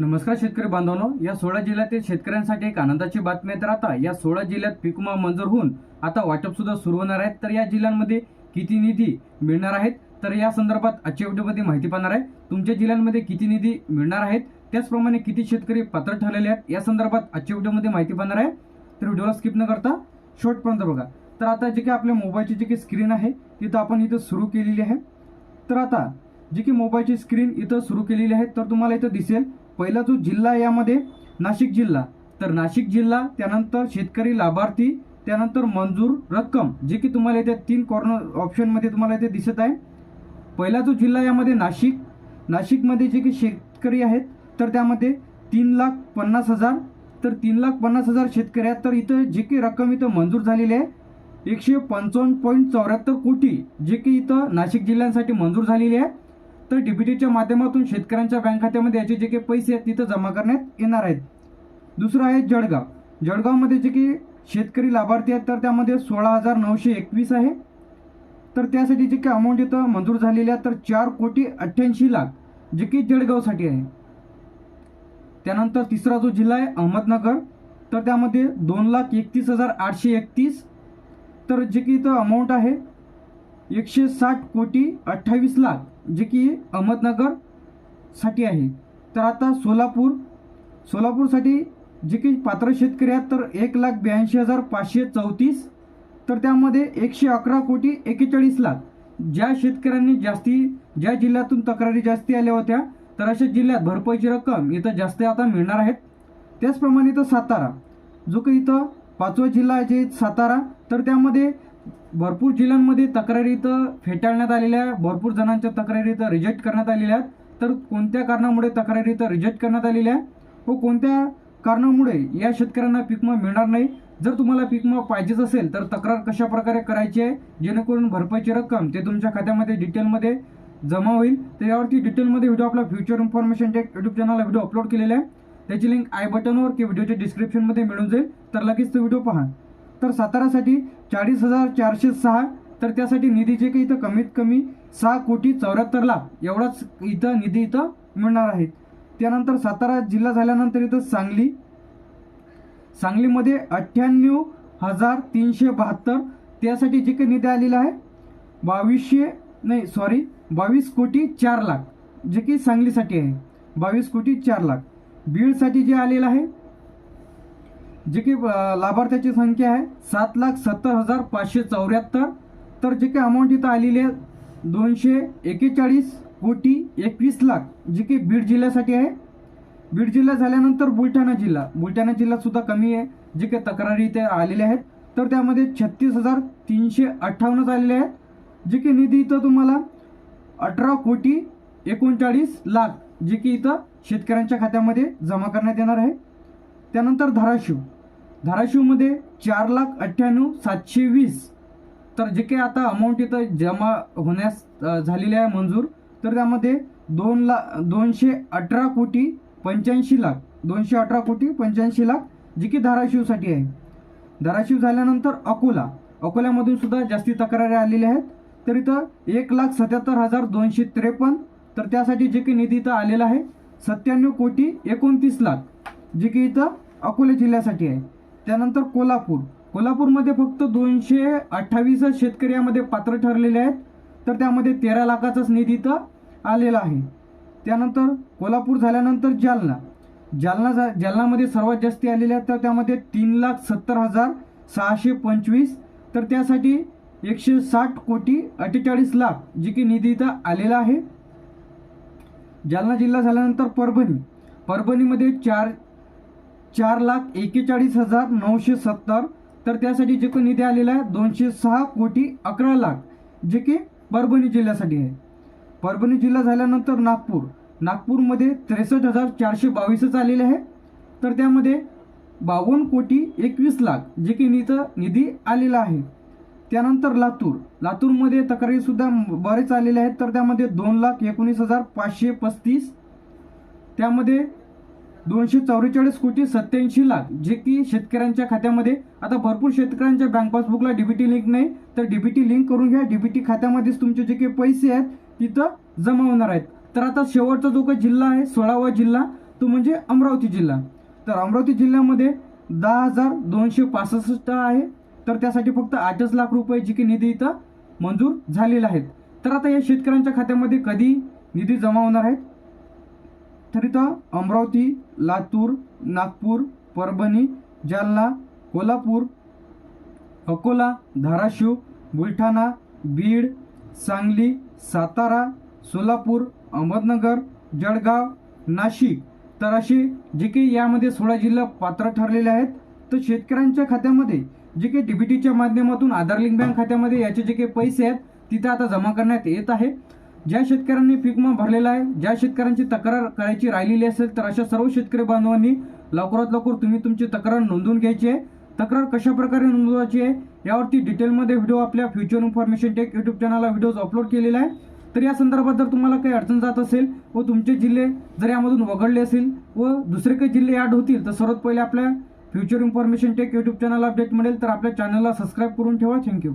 नमस्कार शेतकरी बांधवांनो या सोळा जिल्ह्यातील शेतकऱ्यांसाठी एक आनंदाची बातमी आहे. तर आता या सोळा जिल्ह्यात पिकुमा मंजूर होऊन आता वाटप सुद्धा सुरू होणार आहे. तर या जिल्ह्यांमध्ये किती निधी मिळणार आहेत? तर या संदर्भात आजच्या व्हिडिओमध्ये माहिती पाहणार आहे. तुमच्या जिल्ह्यांमध्ये किती निधी मिळणार आहेत? त्याचप्रमाणे किती शेतकरी पात्र ठरलेले आहेत? या संदर्भात आजच्या व्हिडिओमध्ये माहिती पाहणार आहे. तर व्हिडिओला स्किप न करता शॉर्टपर्यंत बघा. तर आता जे काही आपल्या मोबाईलची जी काही स्क्रीन आहे तिथं आपण इथं सुरू केलेली आहे. तर आता जी की मोबाईलची स्क्रीन इथं सुरू केलेली आहे तर तुम्हाला इथं दिसेल पहिला जो जिल्हा आहे यामध्ये नाशिक जिल्हा. तर नाशिक जिल्हा त्यानंतर शेतकरी लाभार्थी त्यानंतर मंजूर रक्कम जे की तुम्हाला येथे तीन कॉर्नर ऑप्शनमध्ये तुम्हाला इथे दिसत आहे. पहिला जो जिल्हा यामध्ये नाशिक. नाशिकमध्ये जे की शेतकरी आहेत तर त्यामध्ये तीन लाख पन्नास हजार. तर तीन लाख पन्नास हजार शेतकरी आहेत. तर इथं जे की रक्कम इथं मंजूर झालेली आहे. एकशे पंचावन्न पॉईंट चौऱ्याहत्तर कोटी जे की इथं नाशिक जिल्ह्यांसाठी मंजूर झालेली आहे. तर डीबीटीच्या माध्यमातून शेतकऱ्यांच्या बँक खात्यामध्ये याचे जे काही पैसे आहेत तिथं जमा करण्यात येणार आहेत. दुसरं आहे जळगाव. जळगावमध्ये जे की शेतकरी लाभार्थी आहेत तर त्यामध्ये सोळा हजार नऊशे एकवीस आहे. तर त्यासाठी जे काही अमाऊंट इथं मंजूर झालेली आहे तर चार कोटी अठ्ठ्याऐंशी लाख जे की जळगावसाठी आहे. त्यानंतर तिसरा जो जिल्हा आहे अहमदनगर. तर त्यामध्ये दोन लाख एकतीस हजार आठशे एकतीस. तर जे की इथं अमाऊंट आहे एकशे साठ कोटी अठ्ठावीस लाख. जे की अहमदनगरसाठी आहे. तर आता सोलापूर सोलापूरसाठी जे की पात्र शेतकरी आहेत तर एक लाख ब्याऐंशी हजार पाचशे चौतीस तर त्यामध्ये एकशे अकरा कोटी एकेचाळीस लाख. ज्या शेतकऱ्यांनी जास्ती ज्या जिल्ह्यातून तक्रारी जास्ती आल्या होत्या तर अशा जिल्ह्यात भरपाईची रक्कम इथं जास्त आता मिळणार आहेत. त्याचप्रमाणे इथं सातारा. जो काही इथं पाचवा जिल्हा आहे जे सातारा तर त्यामध्ये भरपूर जिल्ह्यांमध्ये तक्रारी तर फेटाळण्यात आलेल्या आहे भरपूर जणांच्या तक्रारी इथं रिजेक्ट करण्यात आलेल्या आहेत. तर कोणत्या कारणामुळे तक्रारी इथं रिजेक्ट करण्यात आलेल्या आहे व कोणत्या कारणामुळे या शेतकऱ्यांना पिकमा मिळणार नाही? जर तुम्हाला पिकमा पाहिजेच असेल तर तक्रार कशा प्रकारे करायची आहे? जेणेकरून भरपाईची रक्कम ते तुमच्या खात्यामध्ये डिटेलमध्ये जमा होईल. तर यावरती डिटेलमध्ये व्हिडिओ आपला फ्युचर इन्फॉर्मेशनच्या यूट्यूब चॅनलला व्हिडिओ अपलोड केलेला आहे. त्याची लिंक आय बटनवर किंवा व्हिडिओच्या डिस्क्रिप्शनमध्ये मिळून जाईल. तर लगेच तो व्हिडिओ पहा. तर सातारासाठी चाळीस हजार चारशे सहा तर त्यासाठी निधी जे काही इथं कमीत कमी सहा कोटी चौऱ्याहत्तर लाख एवढाच इथं निधी इथं मिळणार आहेत त्यानंतर सातारा जिल्हा झाल्यानंतर इथं सांगली सांगलीमध्ये अठ्ठ्याण्णव हजार तीनशे बहात्तर त्यासाठी जे काही निधी आलेला आहे बावीसशे नाही सॉरी बावीस कोटी चार लाख जे की सांगलीसाठी आहे बावीस कोटी चार लाख. बीडसाठी जे आलेलं आहे जे की लाभार्थ्याची संख्या आहे सात लाख सत्तर हजार पाचशे चौऱ्याहत्तर. तर जे काही अमाऊंट इथं आलेली आहे दोनशे एकेचाळीस कोटी एकवीस लाख जे की बीड जिल्ह्यासाठी आहे. बीड जिल्हा झाल्यानंतर बुलढाणा जिल्हा बुलढाणा जिल्हासुद्धा कमी आहे. जे काही तक्रारी इथे आलेल्या आहेत. तर त्यामध्ये छत्तीस हजार तीनशे अठ्ठावन्नच आलेले आहेत. जे की निधी इथं तुम्हाला अठरा कोटी एकोणचाळीस लाख जे की इथं शेतकऱ्यांच्या खात्यामध्ये जमा करण्यात येणार आहे. त्यानंतर धाराशिव. धाराशिवमध्ये चार लाख अठ्ठ्याण्णव सातशे वीस. तर जे काही आता अमाऊंट इथं जमा होण्यास झालेले आहे मंजूर तर त्यामध्ये दोन ला दोनशे अठरा कोटी पंच्याऐंशी लाख दोनशे अठरा कोटी पंच्याऐंशी लाख जे की धाराशिवसाठी आहे. धाराशिव झाल्यानंतर अकोला. अकोल्यामधून सुद्धा जास्ती तक्रारी आलेल्या आहेत. तर इथं एक लाख सत्याहत्तर हजार दोनशे त्रेपन्न. तर त्यासाठी जे काही निधी इथं आलेला आहे सत्त्याण्णव कोटी एकोणतीस लाख. जे की इथं अकोला जिल्ह्यासाठी आहे. त्यानंतर कोल्हापूर. कोल्हापूरमध्ये फक्त दोनशे अठ्ठावीस शेतकरी यामध्ये पात्र ठरलेले आहेत. तर त्यामध्ये तेरा लाखाचाच निधी इथं आलेला आहे. त्यानंतर कोल्हापूर झाल्यानंतर जालना. जालना जा जालनामध्ये सर्वात जास्ती आलेले आहेत तर त्यामध्ये तीन लाख सत्तर हजार सहाशे पंचवीस. तर त्यासाठी एकशे साठ कोटी अठ्ठेचाळीस लाख जी की निधी इथं आलेला आहे. जालना जिल्हा झाल्यानंतर परभणी. परभणीमध्ये चार चार लाख एकेचाळीस हजार नऊशे सत्तर. तर त्यासाठी जे काही निधी आलेला आहे दोनशे सहा कोटी अकरा लाख जे की परभणी जिल्ह्यासाठी आहे. परभणी जिल्हा झाल्यानंतर नागपूर. नागपूरमध्ये त्रेसष्ट हजार चारशे बावीसच आलेले आहे. तर त्यामध्ये बावन्न कोटी एकवीस लाख जे की निधं निधी आलेला आहे. त्यानंतर लातूर. लातूरमध्ये तक्रारीसुद्धा बरेच आलेले आहेत. तर त्यामध्ये दोन लाख एकोणीस हजार पाचशे पस्तीस. त्यामध्ये दोनशे चौवेचाळीस कोटी सत्याऐंशी लाख जे की शेतकऱ्यांच्या खात्यामध्ये. आता भरपूर शेतकऱ्यांच्या बँक पासबुकला डीबीटी लिंक नाही तर डीबीटी लिंक करून घ्या. डीबीटी खात्यामध्येच तुमचे जे काही पैसे आहेत तिथं जमा होणार आहेत. तर आता शेवटचा जो काही जिल्हा आहे सोळावा जिल्हा तो म्हणजे अमरावती जिल्हा. तर अमरावती जिल्ह्यामध्ये दहा हजार दोनशे पासष्ट आहे. तर त्यासाठी फक्त आठच लाख रुपये जी की निधी इथं मंजूर झालेला आहेत. तर आता या शेतकऱ्यांच्या खात्यामध्ये कधी निधी जमा होणार आहेत? तर इथं अमरावती लातूर नागपूर परभणी जालना कोल्हापूर अकोला धाराशिव बुलढाणा बीड सांगली सातारा सोलापूर अहमदनगर जळगाव नाशिक. तर असे जे काही यामध्ये सोळा जिल्हा पात्र ठरलेले आहेत. तर शेतकऱ्यांच्या खात्यामध्ये जे काही डीबीटीच्या माध्यमातून आधार लिंक बँक खात्यामध्ये याचे जे काही पैसे आहेत तिथे आता जमा करण्यात येत आहे. ज्या शेतकऱ्यांनी पीक भरलेला आहे ज्या शेतकऱ्यांची तक्रार करायची राहिलेली असेल तर अशा सर्व शेतकरी बांधवांनी लवकरात लवकर तुम्ही तुमची तक्रार नोंदवून घ्यायची आहे. तक्रार कशा प्रकारे नोंदवायची आहे यावरती डिटेलमध्ये व्हिडिओ आपल्या फ्युचर इन्फॉर्मेशन टेक यूट्यूब चॅनलला व्हिडिओज अपलोड केलेला आहे तर या संदर्भात जर तुम्हाला काही अडचण जात असेल व तुमचे जिल्हे जर यामधून वगळले असेल व दुसरे काही जिल्हे ॲड होतील तर सर्वात पहिले आपल्या future information tech YouTube channel update मिळेल. तर आपल्या चॅनलला सबस्क्राईब करून ठेवा. थँक्यू